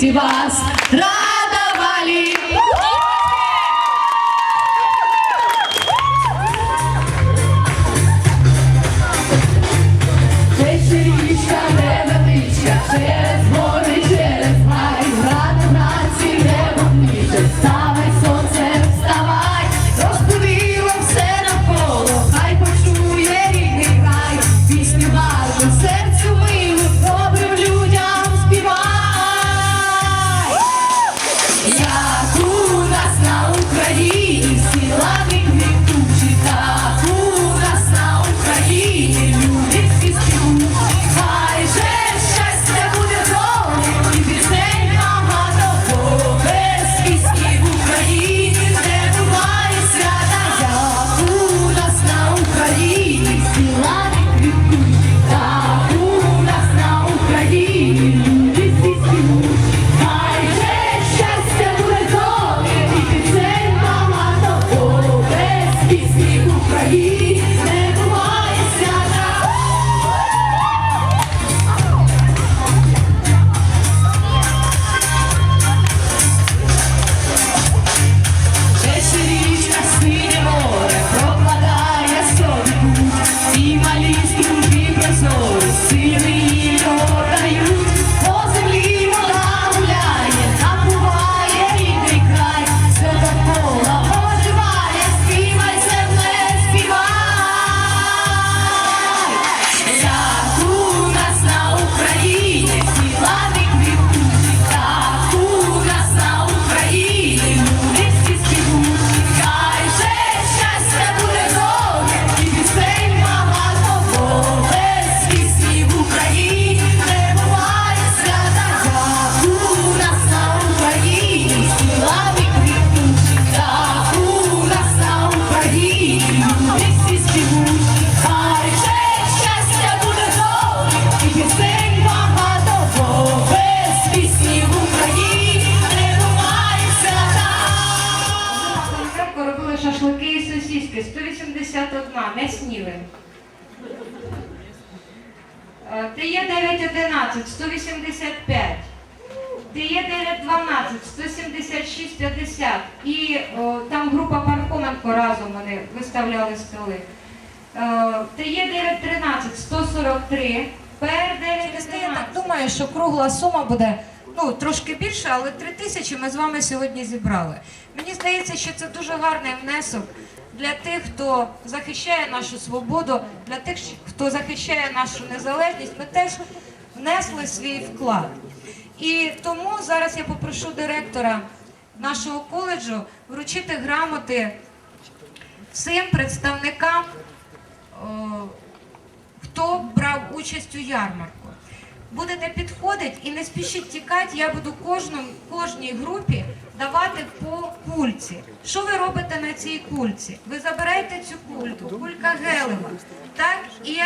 видеть вас радовали. 181, м'ясніли. ТЄ 911 185. ТЄ 912 176 50. І о, там група Пархоменко разом вони виставляли столи. Е, ТЄ 913 143. ПР Я так думаю, що кругла сума буде ну, трошки більше, але три тисячі ми з вами сьогодні зібрали. Мені здається, що це дуже гарний внесок для тих, хто захищає нашу свободу, для тих, хто захищає нашу незалежність. Ми теж внесли свій вклад. І тому зараз я попрошу директора нашого коледжу вручити грамоти всім представникам. хто брав участь у ярмарку. Будете підходити і не спішіть тікати, я буду кожному, кожній групі давати по кульці. Що ви робите на цій кульці? Ви забираєте цю кульку, кулька Гелева. Так, і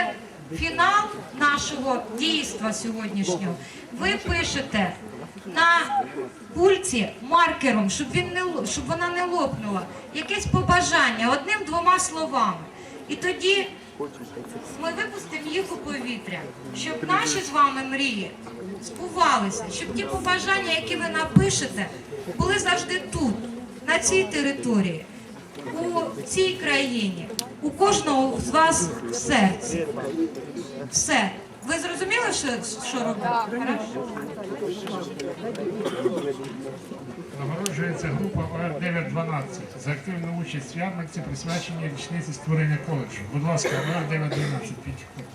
фінал нашого дійства сьогоднішнього. Ви пишете на кульці маркером, щоб, він не, щоб вона не лопнула, якесь побажання одним-двома словами. І тоді ми випустимо їх у повітря, щоб наші з вами мрії збувалися, щоб ті побажання, які ви напишете, були завжди тут, на цій території, у цій країні, у кожного з вас в серці. Все. Ви зрозуміли, що, що робити? Нагороджується група ОР-912 за активну участь в ярмарці, присвяченій річниці створення коледжу. Будь ласка, ОР-912, підходьте.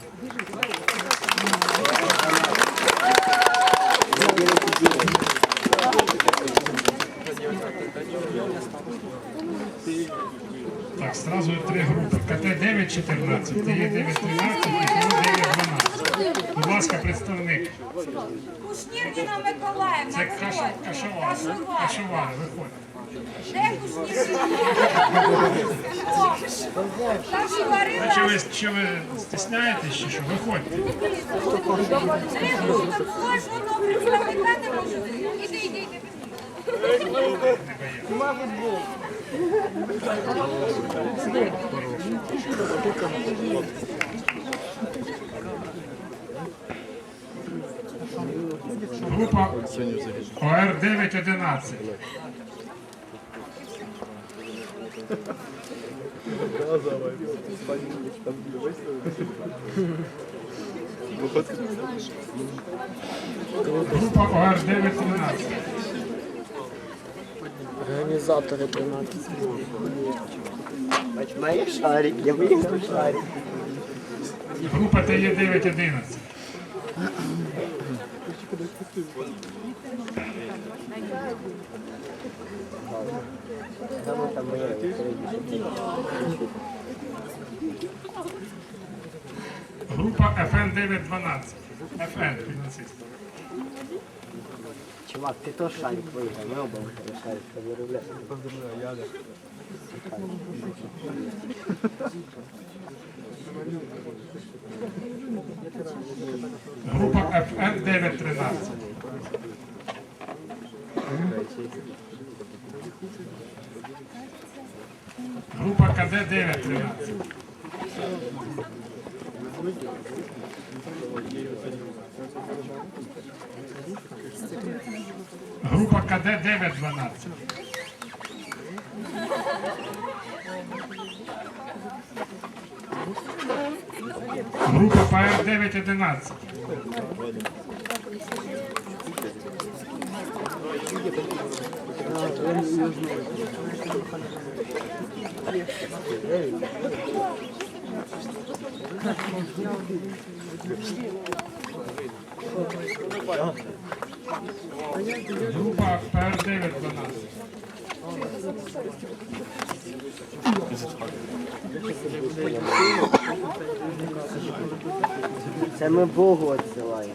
Так, сразу три групи. КТ-914, ТЕ-913 і ТО-912. Будь ласка, представник. Кушнір Ніна Миколаївна, Це Каш... Кашувар. Виходь. Де. Чи ви, чи ви стісняєтесь, чи що? Виходьте. Три групи кожного представника не можу. Іди, іди, іди. Група Група ОР 911. Група ОР 913. Організатори 13. Бач, має шарик, я виграв шарик. Група ТЕ 911. Там там Група ФН 912. ФН фінансист. Чувак, ти то шарик виграв, ми оба виграли шарик, поздравляю. Група ФН 913. Група КД 913. Група КД 912. Група ПР 911. Група ПР 912. Це ми Богу відсилаємо.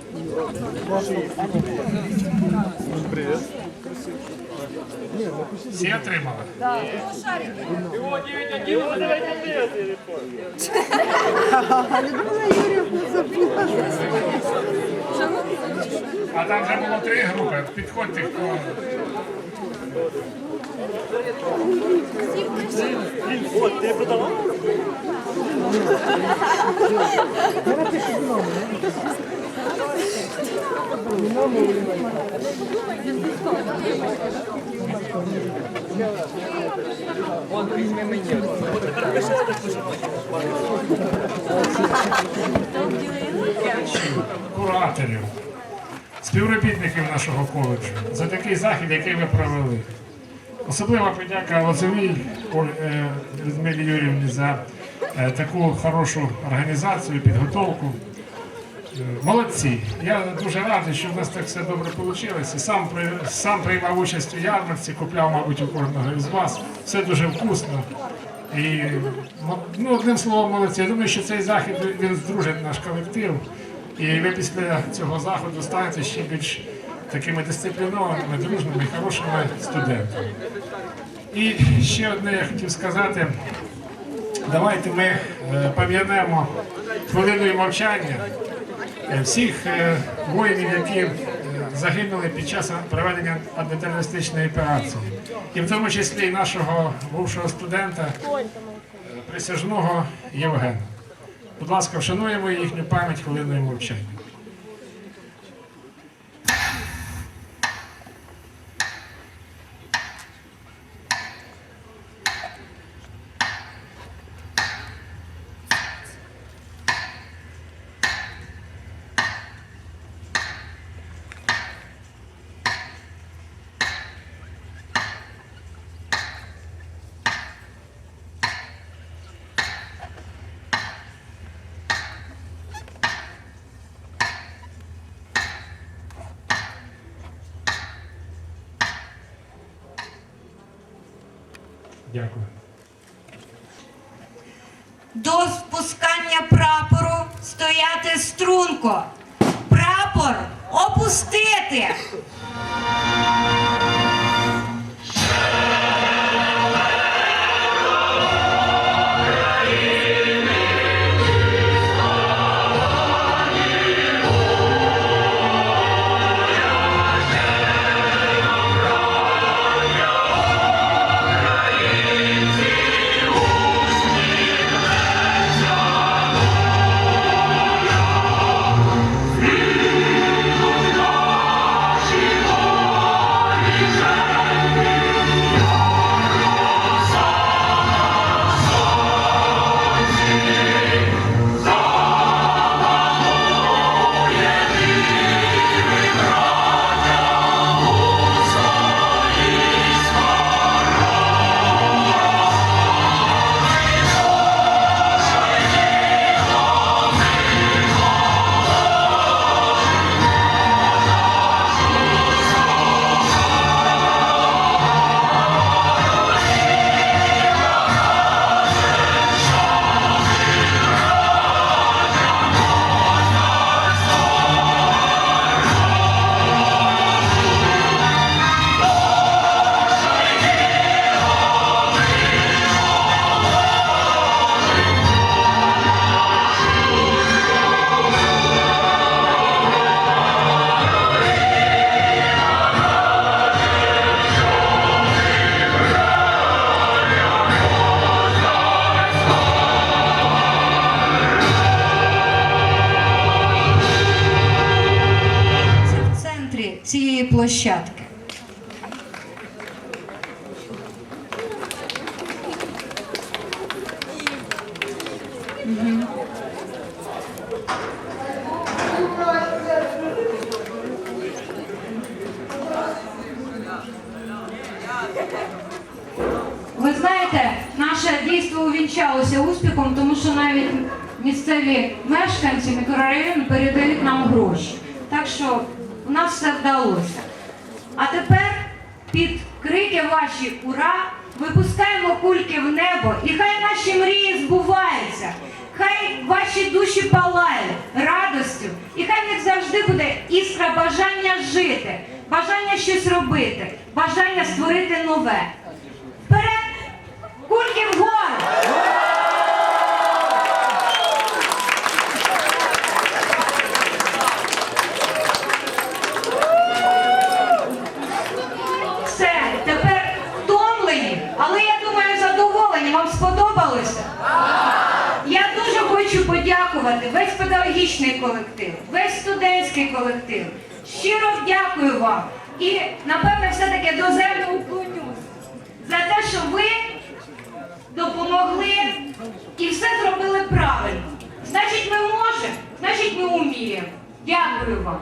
Вічного процвітання та добра. Група ФТ 914. Нема за Всі отримали? А там вже було три групи. Підходьте, хто. Кураторів, співробітників нашого коледжу за такий захід, який ви провели. Особлива подяка Лозовій е, Людмилі Юрівні за е, таку хорошу організацію, підготовку. Е, Молодці. Я дуже радий, що в нас так все добре вийшло. Сам, сам приймав участь у ярмарці, купляв, мабуть, у кожного із вас. Все дуже вкусно. І ну, одним словом, молодці. Я думаю, що цей захід він- здружить наш колектив. І ви після цього заходу станете ще більш такими дисциплінованими, дружними, хорошими студентами. І ще одне я хотів сказати. Давайте ми е, пам'янемо хвилиною мовчання всіх е, воїнів, які е, загинули під час проведення антитерористичної операції, і в тому числі нашого бувшого студента е, присяжного Євгена. Будь ласка, вшануємо їхню пам'ять хвилиною мовчання. Дякую. До спускання прапору стояти струнко. Прапор опустити. Ви знаєте, наше дійство увінчалося успіхом, тому що навіть місцеві мешканці мікрорайону передають нам гроші. Так що у нас все вдалося. А тепер під крики ваші ура випускаємо кульки в небо, і хай наші мрії збуваються. Хай ваші душі палають радостю, і хай в завжди буде іскра бажання жити, бажання щось робити, бажання створити нове. Вперед! Кульки вгору! Все, тепер втомлені, але я думаю, задоволені. Вам сподобалося? Я дуже хочу подякувати весь педагогічний колектив, весь студентський колектив. Щиро дякую вам. І, напевне, все-таки до землі уклонюсь за те, що ви допомогли і все зробили правильно. Значить, ми можемо, значить, ми вміємо. Дякую вам.